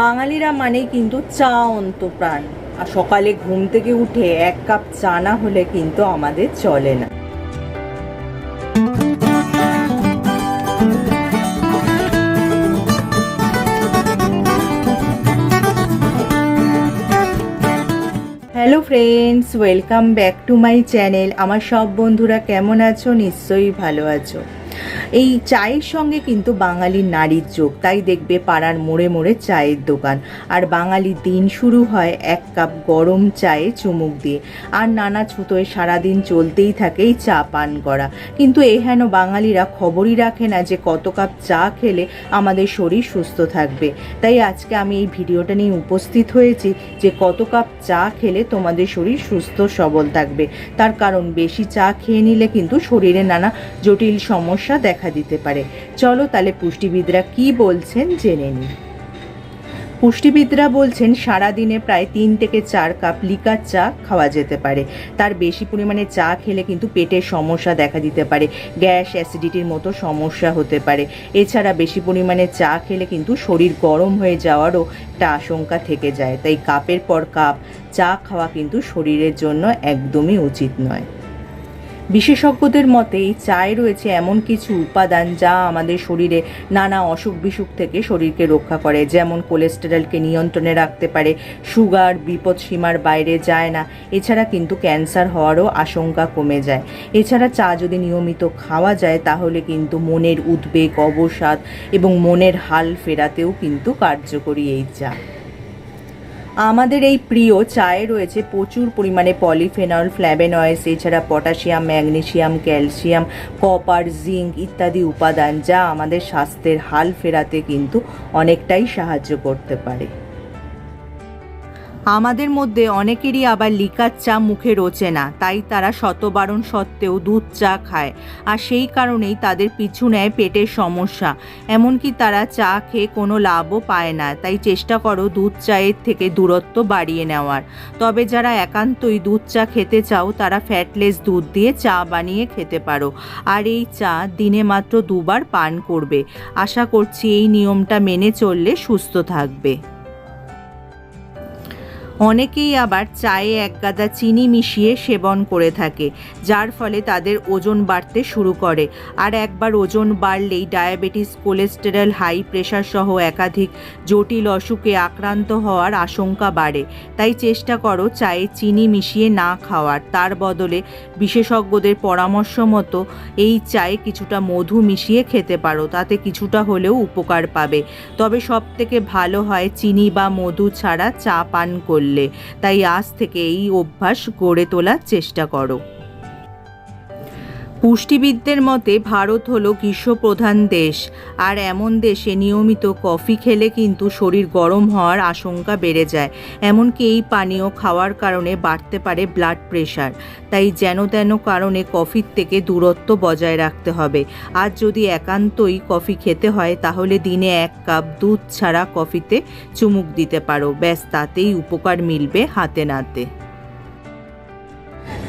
বাঙালিরা মানেই কিন্তু চা অন্তপ্রাণ। আর সকালে ঘুম থেকে উঠে এক কাপ চা না হলে কিন্তু আমাদের চলে না। Hello friends welcome back to my channel আমার সব বন্ধুরা কেমন আছো? নিশ্চয়ই ভালো আছো। এই চায়ের সঙ্গে কিন্তু বাঙালির নারীর যোগ, তাই দেখবে পাড়ার মোড়ে মোড়ে চায়ের দোকান। আর বাঙালির দিন শুরু হয় এক কাপ গরম চায়ে চুমুক দিয়ে। আর নানা ছুতোয় সারাদিন চলতেই থাকে এই চা পান করা। কিন্তু এ হেন বাঙালিরা খবরই রাখে না যে কত কাপ চা খেলে আমাদের শরীর সুস্থ থাকবে। তাই আজকে আমি এই ভিডিওটা নিয়ে উপস্থিত হয়েছি যে কত কাপ চা খেলে তোমাদের শরীর সুস্থ সবল থাকবে। তার কারণ বেশি চা খেয়ে নিলে কিন্তু শরীরে নানা জটিল সমস্যা দেখা দিতে পারে। চলো তাহলে পুষ্টিবিদরা কি বলছেন জেনে নিই। পুষ্টিবিদরা বলছেন, সারাদিনে প্রায় তিন থেকে চার কাপ লিকার চা খাওয়া যেতে পারে। তার বেশি পরিমাণে চা খেলে কিন্তু পেটের সমস্যা দেখা দিতে পারে। গ্যাস, অ্যাসিডিটির মতো সমস্যা হতে পারে। এছাড়া বেশি পরিমাণে চা খেলে কিন্তু শরীর গরম হয়ে যাওয়ারও একটা আশঙ্কা থেকে যায়। তাই কাপের পর কাপ চা খাওয়া কিন্তু শরীরের জন্য একদমই উচিত নয়। বিশেষজ্ঞদের মতে, এই চায়ে রয়েছে এমন কিছু উপাদান যা আমাদের শরীরে নানা অসুখ বিসুখ থেকে শরীরকে রক্ষা করে। যেমন কোলেস্টেরলকে নিয়ন্ত্রণে রাখতে পারে, সুগার, বিপদ সীমার বাইরে যায় না। এছাড়া কিন্তু ক্যান্সার হওয়ারও আশঙ্কা কমে যায়। এছাড়া চা যদি নিয়মিত খাওয়া যায়, তাহলে কিন্তু মনের উদ্বেগ, অবসাদ এবং মনের হাল ফেরাতেও কিন্তু কার্যকরী এই চা। আমাদের এই প্রিয় চায়ে রয়েছে প্রচুর পরিমাণে পলিফেনল, ফ্ল্যাবেনয়েস, এছাড়া potassium, magnesium, calcium, copper, zinc ইত্যাদি উপাদান যা আমাদের স্বাস্থ্যের হাল ফেরাতে কিন্তু অনেকটাই সাহায্য করতে পারে। আমাদের মধ্যে অনেকেরই আবার লিকার চা মুখে রোচে না, তাই তারা শতবারণ সত্ত্বেও দুধ চা খায়, আর সেই কারণেই তাদের পিছু নেয় পেটের সমস্যা। এমনকি তারা চা খেয়ে কোনো লাভও পায় না, তাই চেষ্টা করো দুধ চায়ের থেকে দূরত্ব বাড়িয়ে নেওয়ার। তবে যারা একান্তই দুধ চা খেতে চাও, তারা ফ্যাটলেস দুধ দিয়ে চা বানিয়ে খেতে পারো, আর এই চা দিনে মাত্র দুবার পান করবে। আশা করছি এই নিয়মটা মেনে চললে সুস্থ থাকবে। অনেকেই আবার চায়ে এক গাদা চিনি মিশিয়ে সেবন করে থাকে, যার ফলে তাদের ওজন বাড়তে শুরু করে। আর একবার ওজন বাড়লেই ডায়াবেটিস, কোলেস্টেরল, হাই প্রেশার সহ একাধিক জটিল অসুখে আক্রান্ত হওয়ার আশঙ্কা বাড়ে। তাই চেষ্টা করো চায়ে চিনি মিশিয়ে না খাওয়ার। তার বদলে বিশেষজ্ঞদের পরামর্শ মতো এই চায়ে কিছুটা মধু মিশিয়ে খেতে পারো, তাতে কিছুটা হলেও উপকার পাবে। তবে সব থেকে ভালো হয় চিনি বা মধু ছাড়া চা পান করলে তাই আজ থেকে এই অভ্যাস গড়ে তোলার চেষ্টা করো। পুষ্টিবিদদের মতে, ভারত হলো গ্রীষ্মপ্রধান দেশ। আর এমন দেশে নিয়মিত কফি খেলে কিন্তু শরীর গরম হওয়ার আশঙ্কা বেড়ে যায়। এমনকি এই পানীয় খাওয়ার কারণে বাড়তে পারে ব্লাড প্রেশার তাই যেন তেন কারণে কফির থেকে দূরত্ব বজায় রাখতে হবে। আর যদি একান্তই কফি খেতে হয়, তাহলে দিনে এক কাপ দুধ ছাড়া কফিতে চুমুক দিতে পারো। ব্যাস, তাতেই উপকার মিলবে হাতে নাতে।